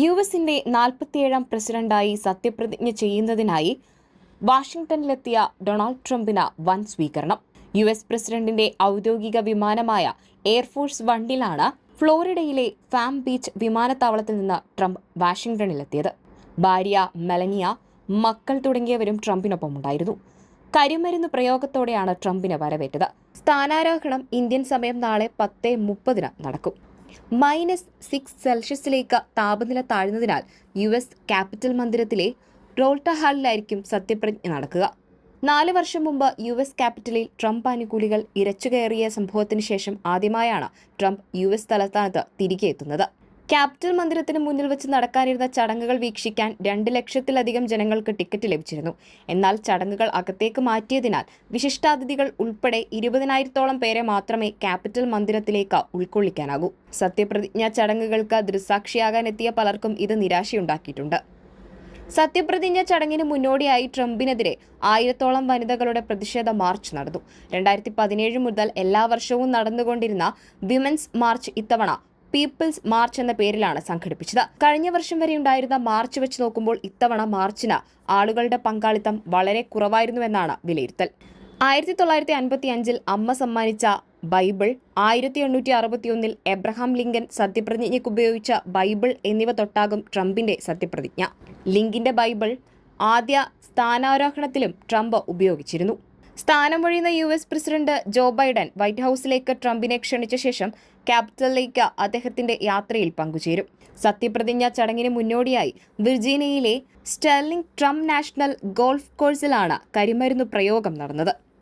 U എസിന്റെ നാൽപ്പത്തിയേഴാം പ്രസിഡന്റായി സത്യപ്രതിജ്ഞ ചെയ്യുന്നതിനായി വാഷിംഗ്ടണിലെത്തിയ ഡൊണാൾഡ് ട്രംപിന് വൻ സ്വീകരണം. യു എസ് പ്രസിഡന്റിന്റെ ഔദ്യോഗിക വിമാനമായ എയർഫോഴ്സ് വണ്ണിലാണ് ഫ്ലോറിഡയിലെ ഫാം ബീച്ച് വിമാനത്താവളത്തിൽ നിന്ന് ട്രംപ് വാഷിംഗ്ടണിലെത്തിയത്. ഭാര്യ മെലനിയ മക്കൾ തുടങ്ങിയവരും ട്രംപിനൊപ്പം ഉണ്ടായിരുന്നു കരിമരുന്ന് പ്രയോഗത്തോടെയാണ് ട്രംപിനെ വരവേറ്റത്. സ്ഥാനാരോഹണം ഇന്ത്യൻ സമയം നാളെ പത്ത് മുപ്പതിന് നടക്കും. മൈനസ് സിക്സ് സെൽഷ്യസിലേക്ക് താപനില താഴ്ന്നതിനാൽ യു എസ് ക്യാപിറ്റൽ മന്ദിരത്തിലെ റോൾട്ട ഹാളിലായിരിക്കും സത്യപ്രതിജ്ഞ നടക്കുക. നാല് വർഷം മുമ്പ് യു എസ് ക്യാപിറ്റലിൽ ട്രംപ് അനുകൂലികൾ ഇരച്ചുകയറിയ സംഭവത്തിന് ശേഷം ആദ്യമായാണ് ട്രംപ് യു എസ് തലസ്ഥാനത്ത് തിരികെ എത്തുന്നത്. ക്യാപിറ്റൽ മന്ദിരത്തിന് മുന്നിൽ വെച്ച് നടക്കാനിരുന്ന ചടങ്ങുകൾ വീക്ഷിക്കാൻ രണ്ട് ലക്ഷത്തിലധികം ജനങ്ങൾക്ക് ടിക്കറ്റ് ലഭിച്ചിരുന്നു. എന്നാൽ ചടങ്ങുകൾ അകത്തേക്ക് മാറ്റിയതിനാൽ വിശിഷ്ടാതിഥികൾ ഉൾപ്പെടെ ഇരുപതിനായിരത്തോളം പേരെ മാത്രമേ ക്യാപിറ്റൽ മന്ദിരത്തിലേക്ക് ഉൾക്കൊള്ളിക്കാനാകൂ. സത്യപ്രതിജ്ഞാ ചടങ്ങുകൾക്ക് ദൃസാക്ഷിയാകാനെത്തിയ പലർക്കും ഇത് നിരാശയുണ്ടാക്കിയിട്ടുണ്ട്. സത്യപ്രതിജ്ഞ ചടങ്ങിന് മുന്നോടിയായി ട്രംപിനെതിരെ ആയിരത്തോളം വനിതകളുടെ പ്രതിഷേധ മാർച്ച് നടന്നു. രണ്ടായിരത്തി പതിനേഴ് മുതൽ എല്ലാ വർഷവും നടന്നുകൊണ്ടിരുന്ന വിമൻസ് മാർച്ച് ഇത്തവണ പീപ്പിൾസ് മാർച്ച് എന്ന പേരിലാണ് സംഘടിപ്പിച്ചത്. കഴിഞ്ഞ വർഷം വരെ ഉണ്ടായിരുന്ന മാർച്ച് വെച്ച് നോക്കുമ്പോൾ ഇത്തവണ മാർച്ചിന് ആളുകളുടെ പങ്കാളിത്തം വളരെ കുറവായിരുന്നുവെന്നാണ് വിലയിരുത്തൽ. ആയിരത്തി തൊള്ളായിരത്തി അൻപത്തി അഞ്ചിൽ അമ്മ സമ്മാനിച്ച ബൈബിൾ ആയിരത്തി എണ്ണൂറ്റി അറുപത്തിയൊന്നിൽ എബ്രഹാം ലിങ്കൻ സത്യപ്രതിജ്ഞയ്ക്ക് ഉപയോഗിച്ച ബൈബിൾ എന്നിവ തൊട്ടാകും ട്രംപിന്റെ സത്യപ്രതിജ്ഞ. ലിങ്കിന്റെ ബൈബിൾ ആദ്യ സ്ഥാനാരോഹണത്തിലും ട്രംപ് ഉപയോഗിച്ചിരുന്നു. സ്ഥാനമൊഴിയുന്ന U S president Joe Biden White ഹൌസിലേക്ക് ട്രംപിനെ ക്ഷണിച്ച ശേഷം ക്യാപിറ്റലിലേക്ക് അദ്ദേഹത്തിന്റെ യാത്രയിൽ പങ്കുചേരും. സത്യപ്രതിജ്ഞ ചടങ്ങിന് മുന്നോടിയായി വിർജീനിയയിലെ സ്റ്റെർലിംഗ് ട്രംപ് നാഷണൽ ഗോൾഫ് കോഴ്സിലാണ് കരിമരുന്ന് പ്രയോഗം നടന്നത്.